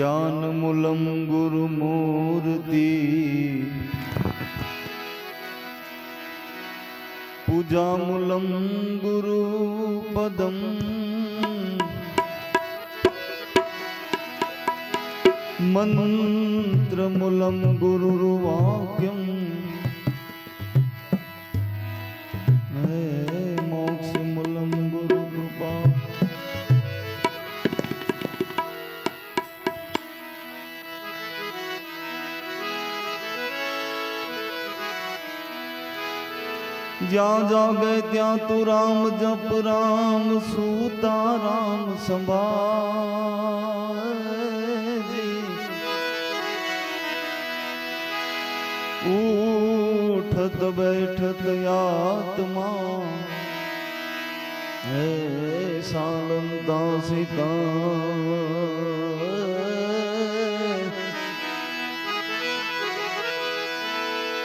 ज्ञानमूलं गुरुमूर्ति पूजामूलं गुरुपदम् मन्त्रमूलं गुरुर्वाक्यम् જ્યાં જાગે ત્યાં તું રામ જપ રામ સૂતા રામ સંભાળજી ઉઠત બેઠત આત્મા હે સાલંતા સીતા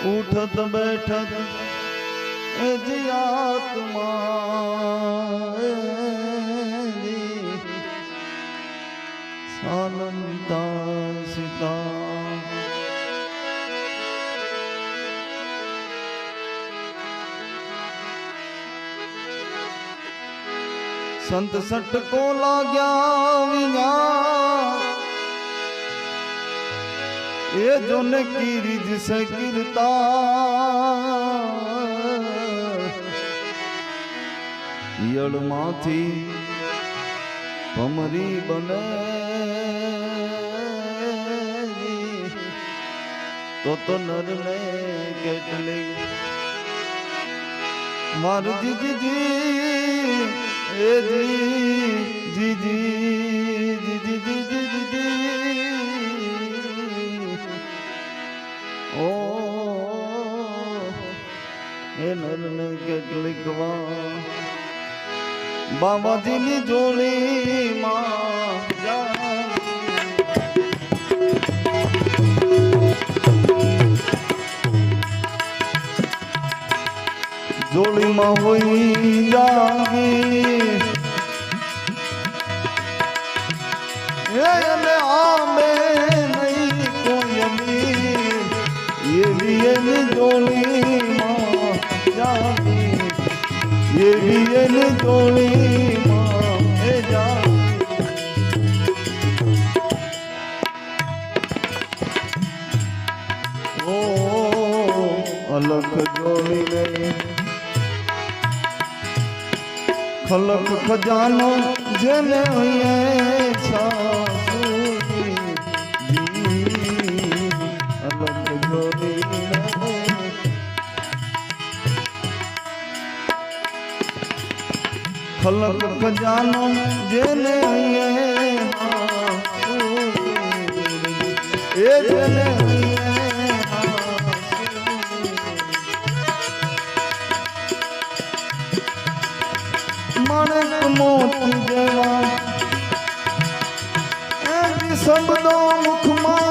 ઉઠત બેઠત એજી આત્મા સાનંતા સીતા. સંત સટકો લાગ્યા વિના એ જોને કીરી જ સકીરતા ઈયળમાંથી ભમરી બને. તો તો નરને કેટલી મારું જીજી, એ જી જીજી જીજી જીજી. ઓ, એ નરને કેટલીક વાર બાબાજીની જોડીમાં જોડીમાં હોઈ જાવી અલખ જોડીને ખલક ખજાનો જેને ખલક ખજાનો જેને એ જેને અહીંયા માણેક મોતી એની શબ્દો મુખમાં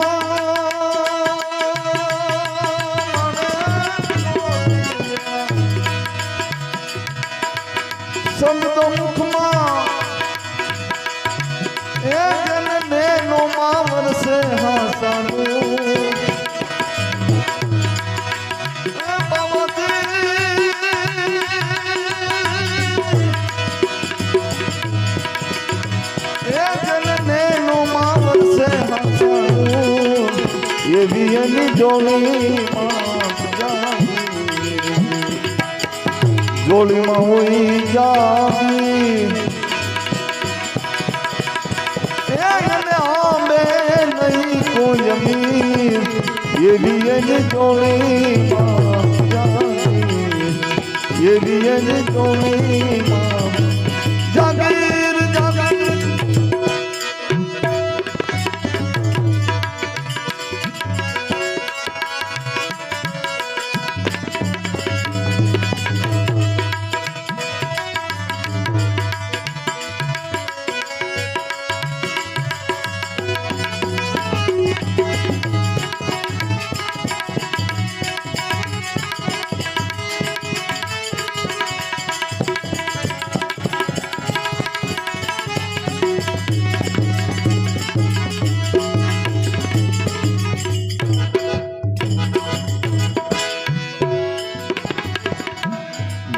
ગોળીમાં હોય જાવી અમે નહીં કોઈ અમીર એવી એની ગોળીમાં એવી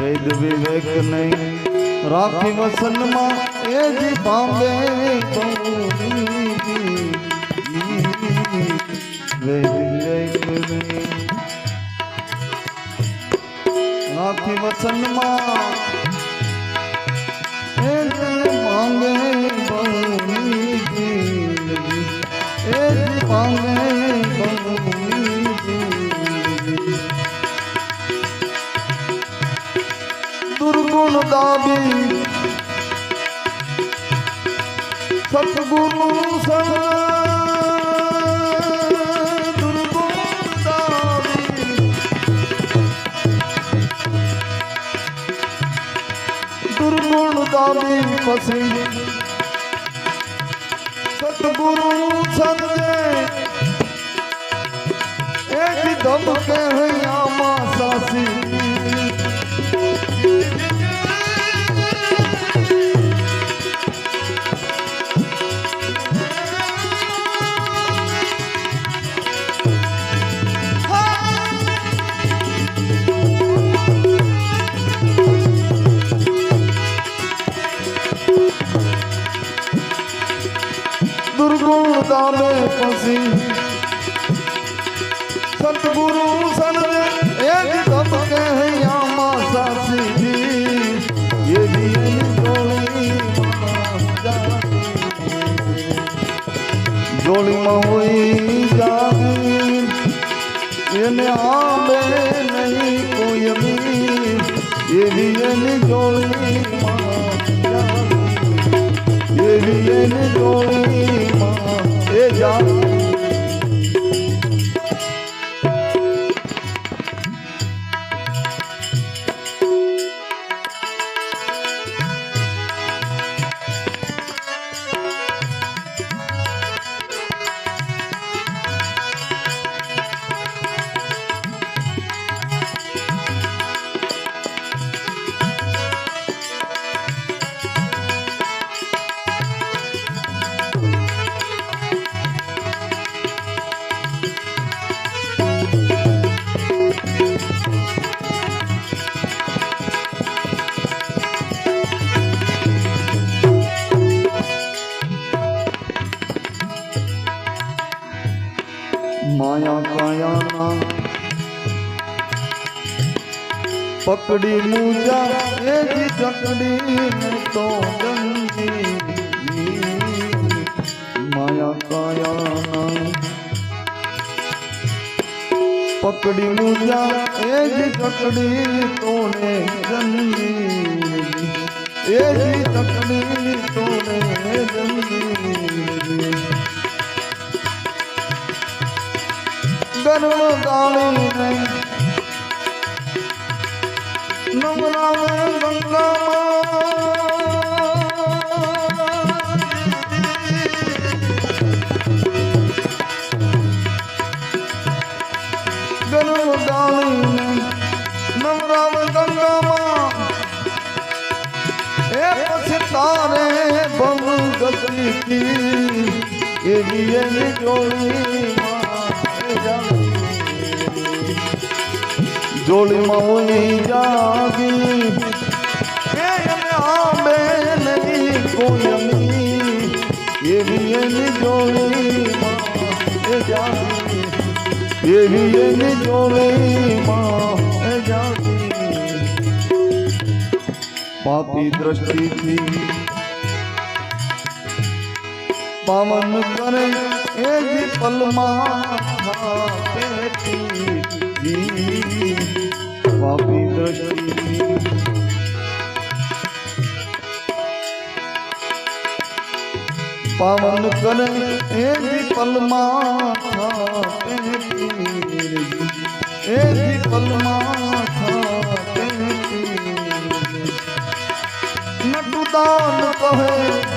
વેદ વિવેક નહીં. રાખી વસનમાં એ જ પામે રાખી વસનમાં એ જ ભાંગે સર દુર્ગુણ દાબી દુર્ગુણ દાબી પછી. સતગુરુ સંજે એક ધમકે હૈયામાં દુર્ગુણ દામે પછી સતગુરુ સન એક ધમ કે હૈયામાં સાસી એવી એની જોડીમાં જાગી. જોડીમાં હોય જાગી એને આંબે નહીં કોઈ અમી એવી એની જોડીમાં જાગી. એવી એની જોડીમાં એ 阳。પકડી મુજા એ જી જકડી ને તો ગંગી માયા કાયાના. પકડી મુજા એ જી જકડી તોને ગંગી એ જી જકડી તોને ગંગી ગર્વ ગાળીને ગતિ એવી એની જોડીમાં જાગી. જોડીમાં હોય જાગી એ એને આંબે નહીં કોઈ અમી એવી એની જોડીમાં એ જાગી એવી એની જોડીમાં એ જાગી પાપી દ્રષ્ટિથી પાવન કરે એ જ પલમાં પાપી દ્રષ્ટિથી પાવન કરે એ જ પલમાં એ જ પલમાં નટુદાન કહે